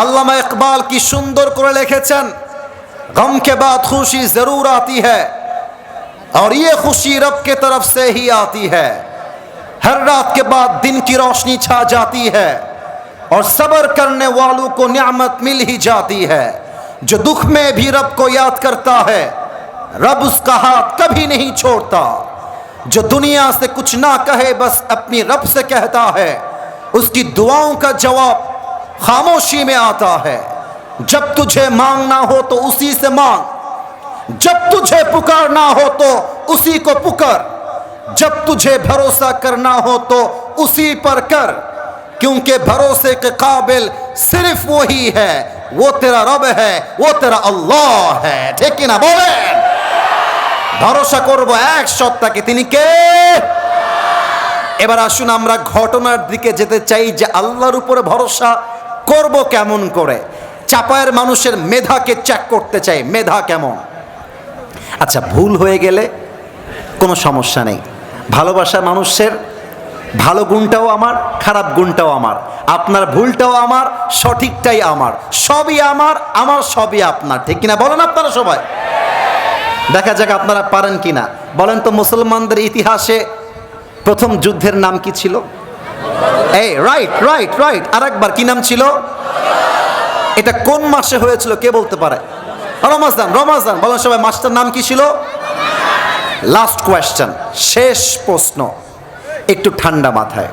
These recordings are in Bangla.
আল্লামা ইকবাল কি সুন্দর করে লিখেছেন गम के बाद खुशी जरूर आती है और ये खुशी रब के तरफ से ही आती है हर रात के बाद दिन की रोशनी छा जाती है और सब्र करने वालों को नियामत मिल ही जाती है जो दुख में भी रब को याद करता है रब उसका हाथ कभी नहीं छोड़ता जो दुनिया से कुछ ना कहे बस अपनी रब से कहता है उसकी दुआओं का जवाब खामोशी में आता है जब तुझे मांगना हो तो उसी से मांग जब तुझे पुकारना हो तो उसी को पुकार जब तुझे भरोसा करना हो तो उसी पर कर क्योंकि भरोसे के काबिल सिर्फ वही है वो तेरा रब है वो तेरा अल्लाह है ठीक ना बोले ভরসা করব এক সত্তাকে তিনি কে এবার আসুন আমরা ঘটনার দিকে যেতে চাই যে আল্লাহর উপরে ভরসা করব কেমন করে? চাপায়ের মানুষের মেধাকে চেক করতে চাই, মেধা কেমন? আচ্ছা ভুল হয়ে গেলে কোনো সমস্যা নেই। ভালোবাসা মানুষের ভালো গুণটাও আমার, খারাপ গুণটাও আমার। আপনার ভুলটাও আমার, সঠিকটাই আমার। সবই আমার আমার সবই আপনার। ঠিক কিনা? বলেন আপনারা সবাই। দেখা যাক আপনারা পারেন কিনা। বলেন তো, মুসলমানদের ইতিহাসে প্রথম যুদ্ধের নাম কি ছিল? এই রাইট রাইট রাইট আরেকবার, কি নাম ছিল? এটা কোন মাসে হয়েছিল, কে বলতে পারে? রমাজান রমাজান। বলেন সবাই, মাসটার নাম কি ছিল? লাস্ট কোয়েশ্চেন শেষ প্রশ্ন। একটু ঠান্ডা মাথায়।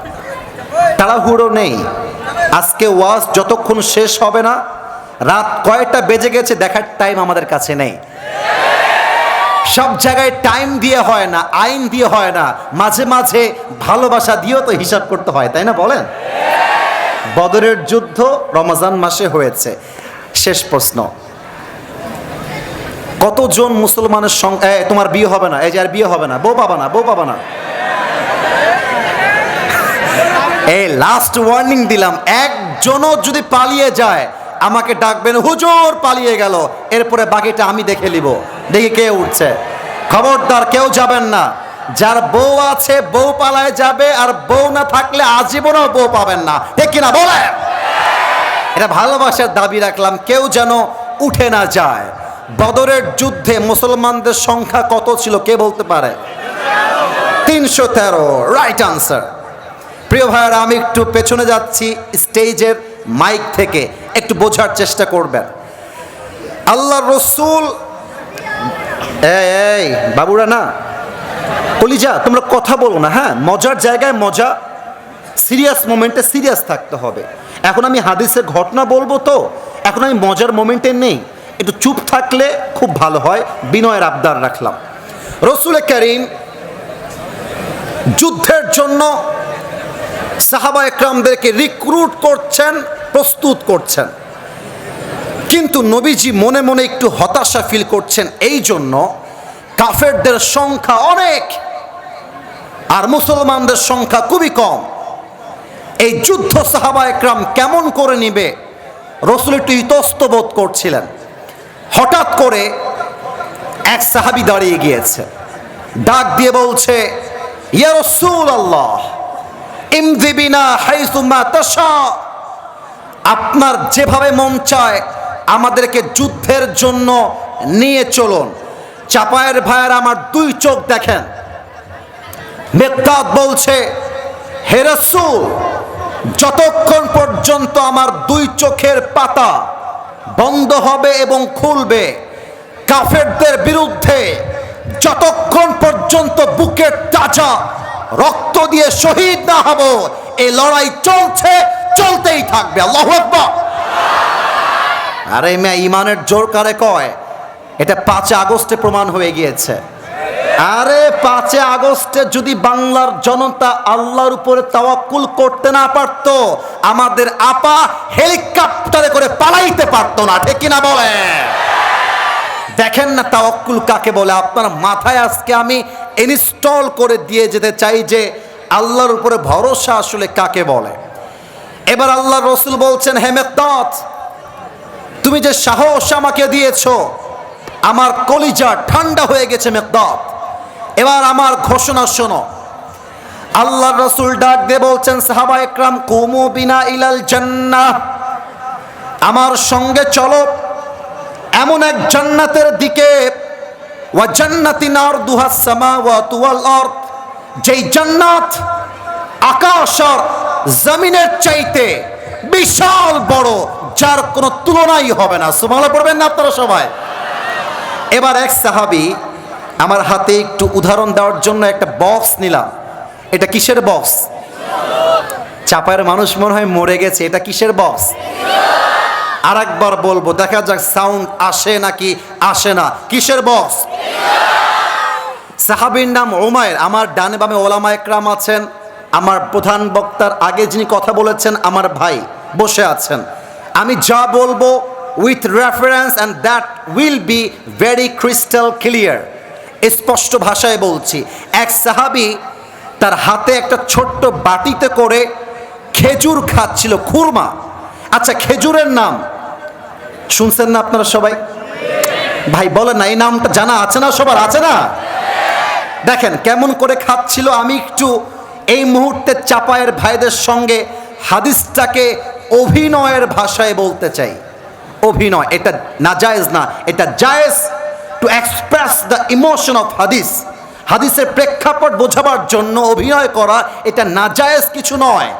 তাড়াহুড়ো নেই। আজকে ওয়াজ যতক্ষণ শেষ হবে না, রাত কয়টা বেজে গেছে দেখার টাইম আমাদের কাছে নেই। সব জায়গায় টাইম দিয়ে হয় না, আইন দিয়ে হয় না, মাঝে মাঝে ভালোবাসা দিয়েও তো হিসাব করতে হয়, তাই না বলেন? বদরের যুদ্ধ রমজান মাসে হয়েছে। শেষ প্রশ্ন। কতজন মুসলমানের সঙ্গে তোমার বিয়ে হবে না, এই যে আর বিয়ে হবে না, বউ পাবা না, বউ পাবা না। এই লাস্ট ওয়ার্নিং দিলাম, একজনও যদি পালিয়ে যায়, আমাকে ডাকবেন, হুজুর, পালিয়ে গেল। এরপরে বাকিটা আমি দেখে নিব। দেখি কে উঠছে। খবরদার কেউ যাবেন না। যার বউ আছে, বউ পালায় যাবে, আর বউ না থাকলে আজীবনও বউ পাবেন না। ঠিক কিনা বলে এটা ভালোবাসার দাবি রাখলাম, কেউ যেন উঠে না যায়। বদরের যুদ্ধে মুসলমানদের সংখ্যা কত ছিল, কে বলতে পারে? তিনশো তেরো রাইট আনসার প্রিয় ভাইয়ারা, আমি একটু পেছনে যাচ্ছি, স্টেজের মাইক থেকে, একটু বোঝার চেষ্টা করবেন। আল্লাহ রসুল এই বাবুরা না, কলিজা, তোমরা কথা বলো না হ্যাঁ? মজার জায়গায় মজা সিরিয়াস মোমেন্টে সিরিয়াস থাকতে হবে। এখন আমি হাদিসের ঘটনা বলব তো, এখন আমি মজার মোমেন্টে নেই। একটু চুপ থাকলে খুব ভালো হয়, বিনয়ের আবদার রাখলাম। রসুল করিম যুদ্ধের জন্য সাহাবা একরামদেরকে রিক্রুট করছেন, প্রস্তুত করছেন। কিন্তু নবীজি মনে মনে একটু হতাশা ফিল করছেন, এই জন্য কাফেরদের সংখ্যা অনেক আর মুসলমানদের সংখ্যা খুবই কম। এই যুদ্ধ সাহাবা একরাম কেমন করে নিবে? রসুল একটু ইতস্ত বোধ করছিলেন। হঠাৎ করে এক সাহাবি দাঁড়িয়ে গিয়েছে। ডাক দিয়ে বলছে, ইয়া রসুল আল্লাহ ইমদিবিনা হাইসুমা তাশা, আপনার যেভাবে মন চায় আমাদেরকে যুদ্ধের জন্য নিয়ে চলুন। চাপায়ের ভাইয়ের আমার দুই চোখ দেখেন। মেকদাদ বলছে, হে রসুল, যতক্ষণ পর্যন্ত আমার দুই চোখের পাতা বন্ধ হবে এবং খুলবে, কাফেরদের বিরুদ্ধে যতক্ষণ পর্যন্ত বুকের তাজা রক্ত দিয়ে শহীদ না হব, এই লড়াই চলছে, চলতেই থাকবে। আল্লাহ আকবার। আরে মেয়া, ইমানের জোর কারে কয়? এটা পাঁচে আগস্টে প্রমাণ হয়ে গিয়েছে। আরে পাঁচে আগস্টে যদি বাংলার জনতা আল্লাহর উপরে তাওয়াক্কুল করতে না পারতো, আমাদের আপা হেলিকপ্টারে করে পালাইতে পারতো না, ঠিক কিনা বলে? দেখেন না তাওয়াক্কুল কাকে বলে, আপনার মাথায় আজকে আমি ইনস্টল করে দিয়ে যেতে চাই যে আল্লাহর উপরে ভরসা আসলে কাকে বলে। এবার আল্লাহ রসুল বলছেন হেমেদাত তুমি যে সাহস আমাকে দিয়েছ, আমার কলিজা ঠান্ডা হয়ে গেছে মেকদাত এবার আমার ঘোষণা শোনো। আল্লাহ রসুল ডাক দিয়ে বলছেন, সাহাবা একরাম, কুমু বিনা ইলাল জান্নাহ। আমার সঙ্গে চলো, এমন এক জান্নাতের দিকে। ওয়া জান্নাতি নার দুহাস সামাওয়াতু ওয়াল আরদ। যেই জান্নাত আকাশ আর জমিনের চাইতে বিশাল বড় যার কোনো তুলনাই হবে না। সুবহানাল্লাহ পড়বেন না আপনারা সবাই। এবার এক সাহাবি আমার হাতে একটু উদাহরণ দেওয়ার জন্য একটা বক্স নিলাম। এটা কিসের বক্স? চাপায়ের মানুষ মনে হয় মরে গেছে। এটা কিসের বক্স? আর একবার বলব, দেখা যাক সাউন্ড আসে নাকি আসে না। কিসের বক্স? সাহাবির নাম ওমায়ের আমার ডানে বামে ওলামা একরাম আছেন। আমার প্রধান বক্তার আগে যিনি কথা বলেছেন, আমার ভাই বসে আছেন। আমি যা বলব with reference and that will be very crystal clear স্পষ্ট ভাষায় বলছি। এক সাহাবি তার হাতে একটা ছোট্ট বাটিতে করে খেজুর খাচ্ছিল, খুরমা। আচ্ছা খেজুরের নাম? শুনছেন না আপনারা সবাই? ভাই, বলেন না, এই নামটা জানা আছে না সবার? আছে না? দেখেন, কেমন করে খাচ্ছিল। আমি একটু এই মুহূর্তে চাপায়ের ভাইদের সঙ্গে হাদিসটাকে অভিনয়ের ভাষায় বলতে চাই। অভিনয়, এটা না জায়েজ না, এটা জায়েজ to express the emotion of হাদিস হাদিসের প্রেক্ষাপট বোঝাবার জন্য অভিনয় করা, এটা না জায়েজ কিছু নয়।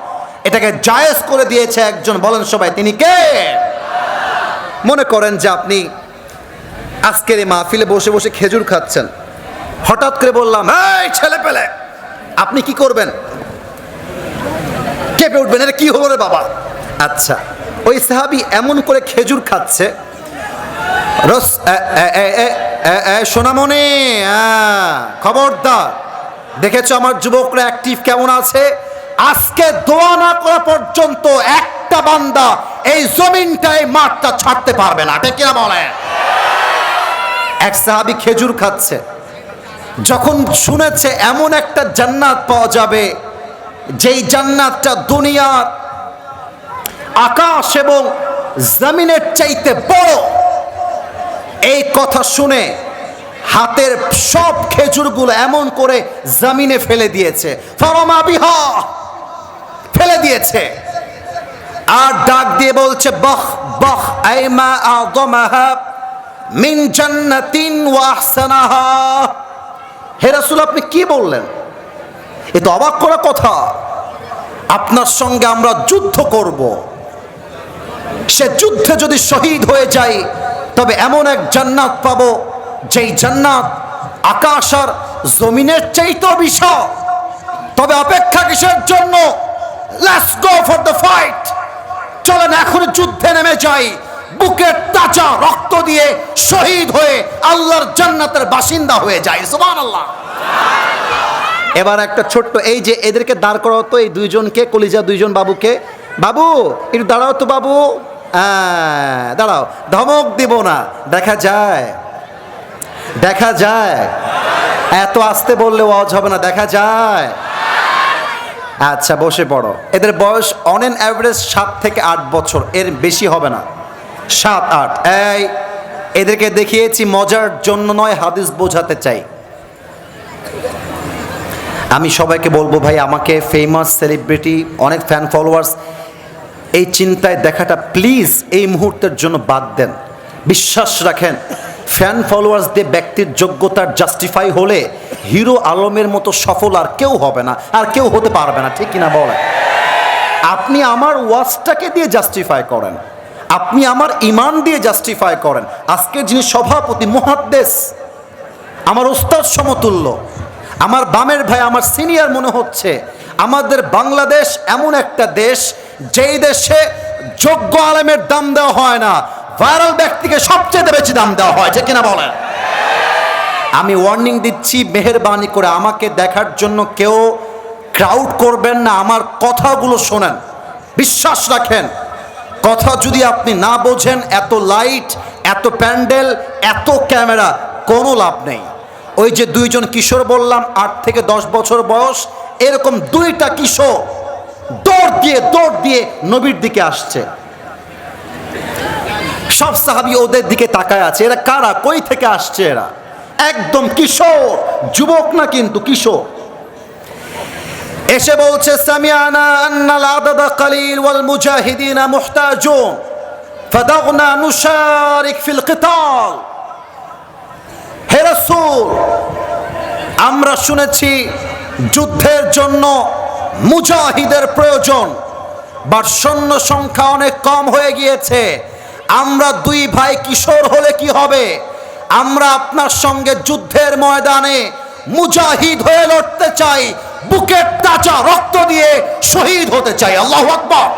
এটাকে জায়েজ করে দিয়েছে একজন, বলেন সবাই, তিনি কে? মনে করেন যে আপনি আজকের এই মাহফিলে বসে বসে খেজুর খাচ্ছেন। হঠাৎ করে বললাম, এই ছেলে পেলে, আপনি কি করবেন? কেঁপে উঠবেন, এটা কি হলো রে বাবা? আচ্ছা ওই সাহাবি এমন করে খেজুর খাচ্ছে। রস হ্যাঁ, খবরদার। দেখেছ আমার যুবকরা অ্যাক্টিভ কেমন আছে? আজকে দোয়া না করা পর্যন্ত একটা বান্দা এই জমিনটাই মাঠটা ছাড়তে পারবে না ঠিক কিনা বলে এক সাহাবি খেজুর খাচ্ছে। যখন শুনেছে এমন একটা জান্নাত পাওয়া যাবে যেই জান্নাতটা দুনিয়ার আকাশ এবং জমিনের চাইতে বড়। এই কথা শুনে হাতের সব খেজুরগুলো এমন করে জমিনে ফেলে দিয়েছে। ফরমা বিহা ফেলে দিয়েছে। আর ডাক দিয়ে বলছে বখ বখ আইমা আদমাহা মিন জান্নাতিন ওয়া আহসানাহা। হে রাসূল, আপনি কি বললেন? এ তো অবাক করা কথা। আপনার সঙ্গে আমরা যুদ্ধ করব। সে যুদ্ধে যদি শহীদ হয়ে যাই তবে এমন এক জান্নাত পাবো, যেই জান্নাত আকাশ আর জমিনের চাইতেও বিশাল। তবে অপেক্ষা কিসের জন্য? Let's go for the fight চলেন, এখন যুদ্ধে নেমে যাই। বুকের তাজা রক্ত দিয়ে শহীদ হয়ে আল্লাহর জান্নাতের বাসিন্দা হয়ে যায় সুবহানাল্লাহ। এবার একটা ছোট্ট, এই যে এদেরকে দাঁড় করাও তো, এই দুইজনকে, কলিজা দুইজন বাবুকে বাবু, একটু দাঁড়াও তো বাবু। হ্যাঁ দাঁড়াও। ধমক দিব না। দেখা যায়। দেখা যায়। এত আসতে বললে ওয়াজ হবে না। দেখা যায়। আচ্ছা বসে পড়ো। এদের বয়স অন এন অ্যাভারেজ সাত থেকে আট বছর। এর বেশি হবে না। সাত, আট। এই, এদেরকে দেখিয়েছি, মজার জন্য নয়, হাদিস বোঝাতে চাই। আমি সবাইকে বলব ভাই, আমাকে ফেমাস সেলিব্রিটি অনেক ফ্যান ফলোয়ার্স এই চিন্তায় দেখাটা প্লিজ এই মুহূর্তের জন্য বাদ দেন। বিশ্বাস রাখেন ফ্যান ফলোয়ার্স দিয়ে ব্যক্তির যোগ্যতার জাস্টিফাই হলে হিরো আলমের মতো সফল আর কেউ হবে না, আর কেউ হতে পারবে না, ঠিক কিনা বলেন? আপনি আমার ওয়াজটাকে দিয়ে জাস্টিফাই করেন, আপনি আমার ইমান দিয়ে জাস্টিফাই করেন। আজকের যিনি সভাপতি, মহাদ্দেশ, আমার ওস্তাদ সমতুল্য আমার বামের ভাই, আমার সিনিয়র মনে হচ্ছে, আমাদের বাংলাদেশ এমন একটা দেশ, যেই দেশে যোগ্য আলেমের দাম দেওয়া হয় না ভাইরাল ব্যক্তিকে সবচেয়ে বেশি দাম দেওয়া হয়, যে কিনা বলেন। আমি ওয়ার্নিং দিচ্ছি, মেহরবানি করে আমাকে দেখার জন্য কেউ ক্রাউড করবেন না, আমার কথাগুলো শোনেন, বিশ্বাস রাখেন। কথা যদি আপনি না বোঝেন, এত লাইট এত প্যান্ডেল এত ক্যামেরা কোনো লাভ নেই। ওই যে দুইজন কিশোর বললাম, আট থেকে দশ বছর বয়স, এরকম দুইটা কিশোর দৌড় দিয়ে দৌড় দিয়ে নবীর দিকে আসছে। সব সাহাবি ওদের দিকে তাকায় আছে। এরা কারা? কই থেকে আসছে এরা? একদম কিশোর, যুবক না কিন্তু কিশোর। এসে বলছে সামিয়ানা আন্নাল কালিল ওয়াল মুজাহিদিনা মুহতাজুন। ফিল কিতাল। হে রাসূল, আমরা শুনেছি যুদ্ধের জন্য মুজাহিদের প্রয়োজন বা সৈন্য সংখ্যা অনেক কম হয়ে গিয়েছে। আমরা দুই ভাই কিশোর হলে কি হবে? আমরা আপনার সঙ্গে যুদ্ধের ময়দানে মুজাহিদ হয়ে লড়তে চাই, বুকের তাজা রক্ত দিয়ে শহীদ হতে চাই। আল্লাহ আকবার।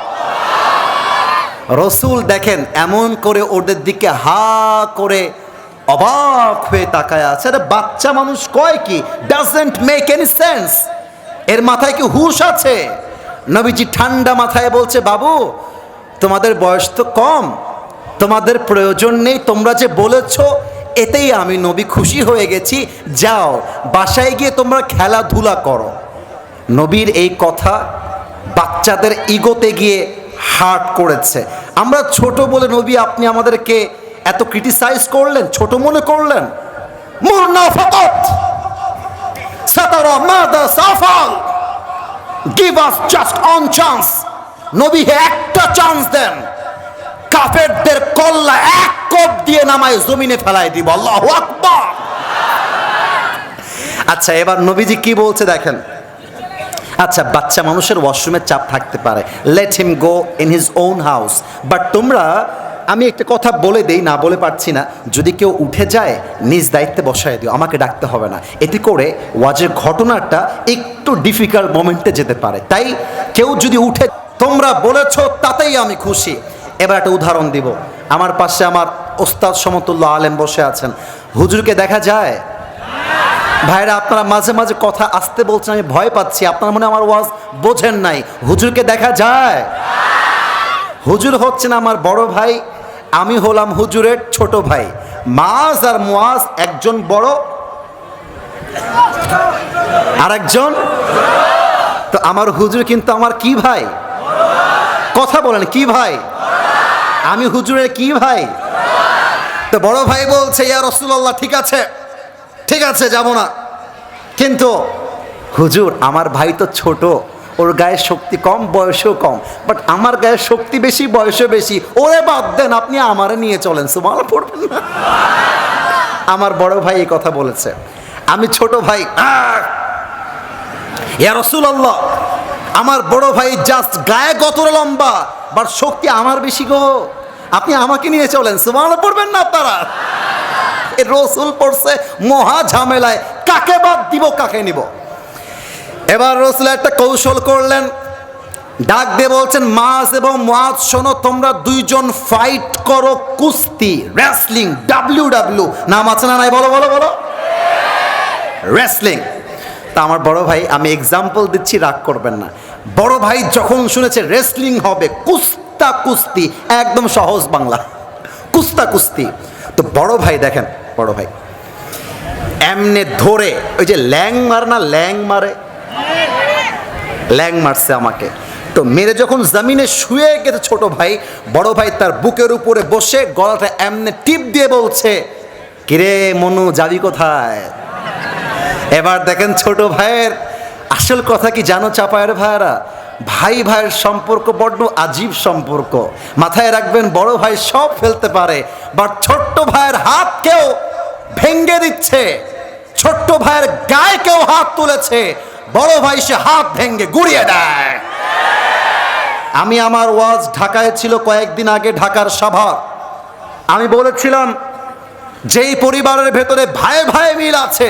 রসুল দেখেন, এমন করে ওদের দিকে হা করে অবাক হয়ে তাকায় আছে, আরে বাচ্চা মানুষ কয় কি? ডাজেন্ট মেক এনি সেন্স এর মাথায় কি হুশ আছে? নবীজি ঠান্ডা মাথায় বলছে, বাবু, তোমাদের বয়স তো কম। তোমাদের প্রয়োজন নেই। তোমরা যে বলেছ, এতেই আমি নবী খুশি হয়ে গেছি। যাও, বাসায় গিয়ে তোমরা খেলাধুলা করো। নবীর এই কথা বাচ্চাদের ইগোতে গিয়ে হার্ট করেছে। আমরা ছোট বলে, নবী, আপনি আমাদেরকে এত ক্রিটিসাইজ করলেন, ছোট মনে করলেন? মুরনা ফকত। সাতারা মাদা সাফাল। Give us just one chance নবী একটা চান্স দেন। কাফেরদের কল্লা এক কোপ দিয়ে নামায় জমিনে ফেলায় দিব। আল্লাহু আকবার। আচ্ছা এবার নবীজি কি বলছে দেখেন? আচ্ছা বাচ্চা মানুষের ওয়াশরুমের চাপ থাকতে পারে। Let him go in his own house but তোমরা আমি একটা কথা বলে দেই, না বলে পারছি না। যদি কেউ উঠে যায়, নিজ দায়িত্বে বসায় দিও। আমাকে ডাকতে হবে না। এতে করে ওয়াজের ঘটনাটা একটু ডিফিকাল্ট মোমেন্টে যেতে পারে। তাই কেউ যদি উঠে, তোমরা বলেছ, তাতেই আমি খুশি। এবার একটা উদাহরণ দিব। আমার পাশে আমার ওস্তাদ সমতুল্য আলেম বসে আছেন। হুজুরকে দেখা যায়? ভাইরা, আপনারা মাঝে মাঝে কথা আসতে বলছেন, আমি ভয় পাচ্ছি। আপনার মনে আমার ওয়াজ বোঝেন নাই। হুজুরকে দেখা যায়? হুজুর হচ্ছেন আমার বড় ভাই। আমি হলাম হুজুরের ছোট ভাই। মাজ আর মুয়াজ একজন বড় আর একজন তো আমার হুজুর কিন্তু আমার কি ভাই? কথা বলেন, কি ভাই? আমি হুজুরের কি ভাই? তো বড় ভাই বলছে, ইয়া রসুল্লাহ ঠিক আছে ঠিক আছে, যাব না। কিন্তু হুজুর, আমার ভাই তো ছোট। ওর গায়ে শক্তি কম, বয়সও কম। বাট আমার গায়ে শক্তি বেশি, বয়সও বেশি। ওরে বাদ দেন, আপনি আমারে নিয়ে চলেন সুমাল পড়বেন না। আমার বড় ভাই এই কথা বলেছে। আমি ছোট ভাই! ইয়া রসুল আল্লাহ আমার বড় ভাই জাস্ট গায়ে গতরে লম্বা বাট শক্তি আমার বেশি গো। আপনি আমাকে নিয়ে চলেন সুমাল পড়বেন না আপনারা। রসুল পড়ছে মহা ঝামেলায়। কাকে বাদ দিব, কাকে নিব? এবার রসুল একটা কৌশল করলেন। ডাক দিয়ে বলছেন মাস এবং মাস শোনো, তোমরা দুইজন ফাইট করো কুস্তি রেসলিং ডাব্লিউ ডাব্লিউ নাম আছে না নাই? বলো বলো বলো। রেসলিং তা আমার বড় ভাই, আমি এক্সাম্পল দিচ্ছি, রাগ করবেন না। বড় ভাই যখন শুনেছে রেসলিং হবে, কুস্তা কুস্তি, একদম সহজ বাংলা। কুস্তা কুস্তি। তো বড় ভাই দেখেন, বড় ভাই, এমনে ধরে, ওই যে ল্যাং মার না, ল্যাং মারে ল্যাং মারছে আমাকে। তো মেরে যখন জমিনে শুয়ে গেছে ছোট ভাই, বড় ভাই তার বুকের উপরে বসে গলাটা এমনে টিপ দিয়ে বলছে, কিরে মনু, যাবি কোথায়? এবার দেখেন ছোট ভাইয়ের আসল কথা কি জানো চাপায়ের ভাইয়েরা? ভাই ভাইয়ের সম্পর্ক বড্ড আজীব সম্পর্ক। মাথায় রাখবেন, বড় ভাই সব ফেলতে পারে, বাট ছোট্ট ভাইয়ের হাত কেউ ভেঙ্গে দিচ্ছে। ছোট্ট ভাইয়ের গায়ে কেউ হাত তুলেছে। বড় ভাই সে হাত ভেঙ্গে গুড়িয়ে দেয়। আমি আমার ওয়াজ ঢাকায় ছিল কয়েকদিন আগে ঢাকার সভা আমি বলেছিলাম, যেই পরিবারের ভেতরে ভাই ভাই মিল আছে,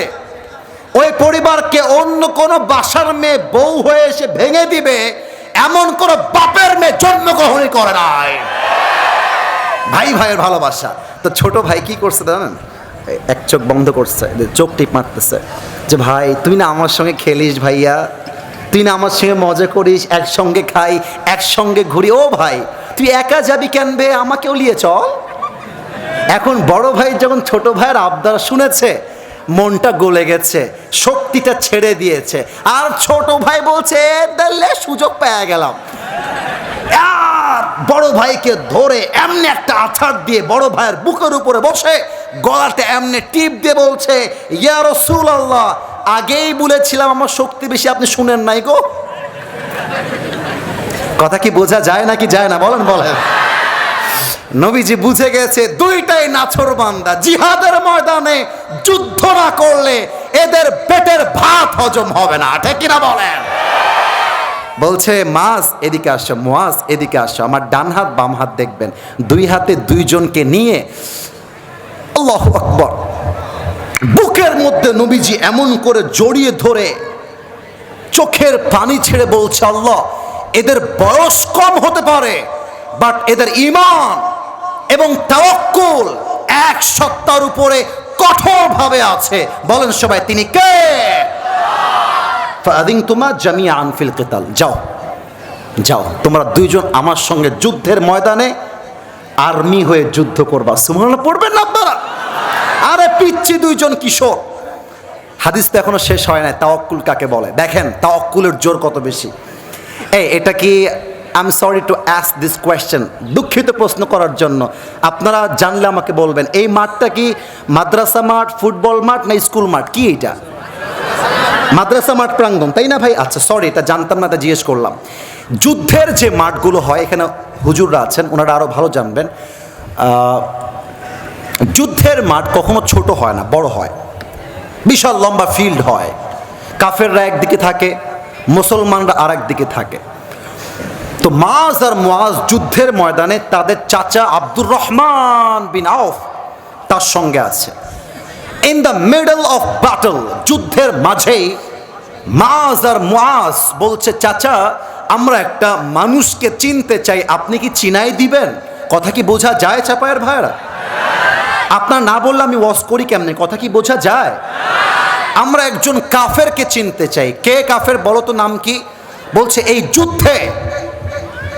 ওই পরিবারকে অন্য কোনো বাসার মেয়ে বউ হয়ে এসে ভেঙে দিবে, এমন কোনো বাপের মেয়ে জন্মগ্রহণই করে নাই। ভাই ভাইয়ের ভালোবাসা। তো ছোট ভাই কি করছে জানেন? এক চোখ বন্ধ করছে চোখ টিপ মারতেছে। যে ভাই, তুই না আমার সঙ্গে খেলিস ভাইয়া। তুই না আমার সঙ্গে মজা করিস, একসঙ্গে খাই, একসঙ্গে ঘুরি। ও ভাই, তুই একা যাবি কেন বে? আমাকেও নিয়ে চল। এখন বড় ভাই যখন ছোট ভাইয়ের আবদার শুনেছে, মনটা গলে গেছে, শক্তিটা ছেড়ে দিয়েছে। আর ছোট ভাই বলছে দিলে সুযোগ পেয়ে গেলাম। আর বড় ভাইকে ধরে এমনি একটা আছাড় দিয়ে বড় ভাইয়ের বুকের উপরে বসে গলাতে এমনি টিপ দিয়ে বলছে, ইয়া রসুল আল্লাহ আগেই বলেছিলাম আমার শক্তি বেশি, আপনি শুনেন নাই গো। কথা কি বোঝা যায় নাকি যায় না? বলেন বলেন। নবীজি বুঝে গেছে, দুইটাই নাছর বান্দা। জিহাদের ময়দানে যুদ্ধ না করলে এদের পেটের ভাত হজম হবে না, ঠিক কিনা বলেন? বলছে মাস এদিকে আসো, মোয়াজ, এদিকে আসো, আমার ডান হাত, বাম হাত দেখবেন। দুই হাতে দুইজনকে নিয়ে আল্লাহ আকবর। বুকের মধ্যে নবীজি এমন করে জড়িয়ে ধরে চোখের পানি ছেড়ে বলছে, আল্লাহ, এদের বয়স কম হতে পারে বাট এদের ইমান এবং তাওয়াক্কুল এক সত্তার উপরে কঠোরভাবে আছে। বলেন সবাই, তিনি কে? ফাদিং তোমা জামিয়া আনফিল কেতাল। যাও যাও, তোমরা দুইজন আমার সঙ্গে যুদ্ধের ময়দানে আর্মি হয়ে যুদ্ধ করবা। সুমন পড়বেন না আপনারা? পিচ্ছি দুইজন কিশোর। হাদিস তো এখনও শেষ হয় না তাওয়াক্কুল কাকে বলে? দেখেন, তাওয়াক্কুলের জোর কত বেশি। এই, এটা কি I am sorry to ask this question দুঃখিত প্রশ্ন করার জন্য। আপনারা জানলে আমাকে বলবেন, এই মাঠটা কি মাদ্রাসা মাঠ, ফুটবল মাঠ না স্কুল মাঠ? কি এটা? মাদ্রাসা মাঠ প্রাঙ্গণ, তাই না ভাই? আচ্ছা সরি এটা জানতাম না, তা জিজ্ঞেস করলাম। যুদ্ধের যে মাঠগুলো হয়, এখানে হুজুররা আছেন, ওনারা আরও ভালো জানবেন। যুদ্ধের মাঠ কখনো ছোট হয় না, বড় হয়। বিশাল লম্বা ফিল্ড হয়। কাফেররা একদিকে থাকে, মুসলমানরা আর দিকে থাকে। তো মাজ আর মোয়াজ যুদ্ধের ময়দানে তাদের চাচা আব্দুর রহমান বিন আউফ তার সঙ্গে আছে। In the middle of battle যুদ্ধের মাঝেই মাজ আর মোয়াজ বলছে, চাচা, আমরা একটা মানুষকে চিনতে চাই, আপনি কি চিনাই দিবেন? কথা কি বোঝা যায় চাপায়ের ভাইরা আপনার না বললে আমি ওয়াশ করি কেমনে? কথা কি বোঝা যায়? আমরা একজন কাফেরকে চিনতে চাই। কে কাফের বলো তো নাম কি? বলছে, এই যুদ্ধে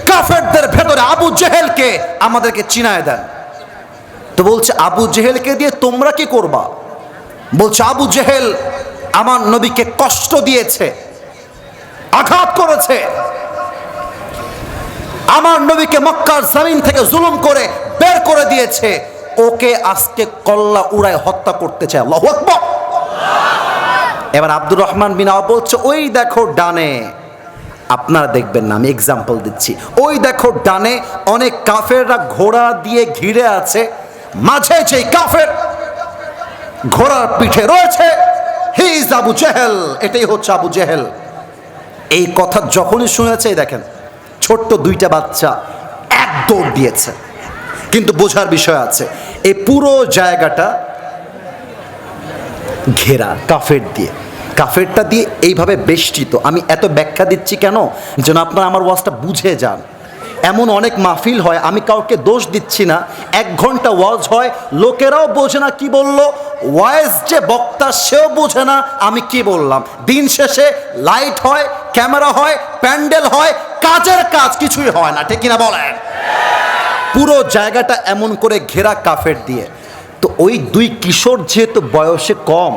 কাফেরদের ভেতরে আবু জেহেলকে আমাদেরকে চিনায় দেন। তো বলছে, আবু জেহেলকে দিয়ে তোমরা কি করবা? বলছে, আবু জেহেল আমার নবীকে কষ্ট দিয়েছে, আঘাত করেছে। আমার নবীকে মক্কার জমিন থেকে জুলুম করে বের করে দিয়েছে। ওকে আজকে কল্লা উড়ায় হত্যা করতে চায়। আল্লাহু এবার আব্দুর রহমান বিন বলছে, ওই দেখো ডানে, আপনারা দেখবেন না, আমি এক্সাম্পল দিচ্ছি। ওই দেখো ডানে অনেক কাফেররা ঘোড়া দিয়ে ঘিরে আছে, মাঝে যেই কাফের ঘোড়ার পিঠে রয়েছে, হি ইজ আবু জেহেল, এটাই হচ্ছে আবু জেহেল। এই কথা যখনই শুনেছে দেখেন, ছোট্ট দুইটা বাচ্চা এক দৌড় দিয়েছে। কিন্তু বোঝার বিষয় আছে। এই পুরো জায়গাটা ঘেরা কাফের দিয়ে। কাফেরটা দিয়ে এইভাবে বেষ্টিত। আমি এত ব্যাখ্যা দিচ্ছি কেন? যেন আপনারা আমার ওয়াজটা বুঝে যান। এমন অনেক মাহফিল হয়, আমি কাউকে দোষ দিচ্ছি না। এক ঘণ্টা ওয়াজ হয়, লোকেরাও বোঝে না কি বলল। ওয়াইজ যে বক্তা, সেও বোঝে না আমি কি বললাম। দিন শেষে লাইট হয়, ক্যামেরা হয়, প্যান্ডেল হয়, কাজের কাজ কিছুই হয় না, ঠিক কিনা বলেন? পুরো জায়গাটা এমন করে ঘেরা কাফের দিয়ে। তো ওই দুই কিশোর যেহেতু বয়সে কম,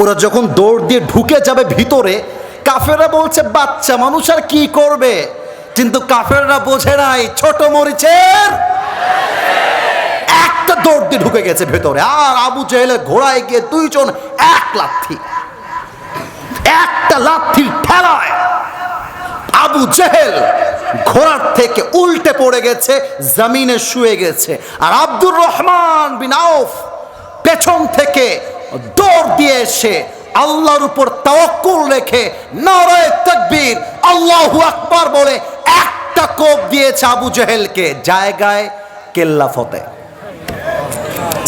ওরা যখন দৌড় দিয়ে ঢুকে যাবে ভিতরে কাফেরা বলছে, বাচ্চা মানুষ আর কি করবে? কিন্তু কাফেররা বোঝে নাই, ছোট মরিচের একটা দৌড় দিয়ে ঢুকে গেছে ভেতরে। আর আবু জেহেলের ঘোড়ায় গিয়ে দুইজন এক লাথি, একটা লাথির ঠেলায় আবু জেহেল ঘোড়ার থেকে উল্টে পড়ে গেছে, জমিনে শুয়ে গেছে। আর আব্দুর রহমান বিন আউফ পেছন থেকে দৌড় দিয়ে এসে আল্লাহর উপর তাওয়াক্কুল রেখে নারায়ে তাকবীর, আল্লাহু আকবার বলে একটা কোপ দিয়েছে আবু জেহেলকে, জায়গায় কেল্লা ফতে।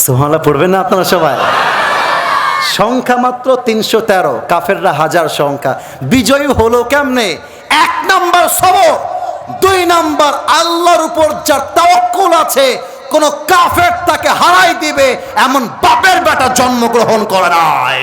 সুবহানাল্লাহ, পড়বেন না আপনারা সবাই? সংখ্যা মাত্র তিনশো তেরো, কাফেররা হাজার সংখ্যা। বিজয়ী হলো কেমনে? এক নাম্বার সবর, দুই নাম্বার আল্লাহর উপর যার তাওয়াক্কুল আছে, কোন কাফের তাকে হারাই দিবে, এমন বাপের বেটা জন্মগ্রহণ করে নাই।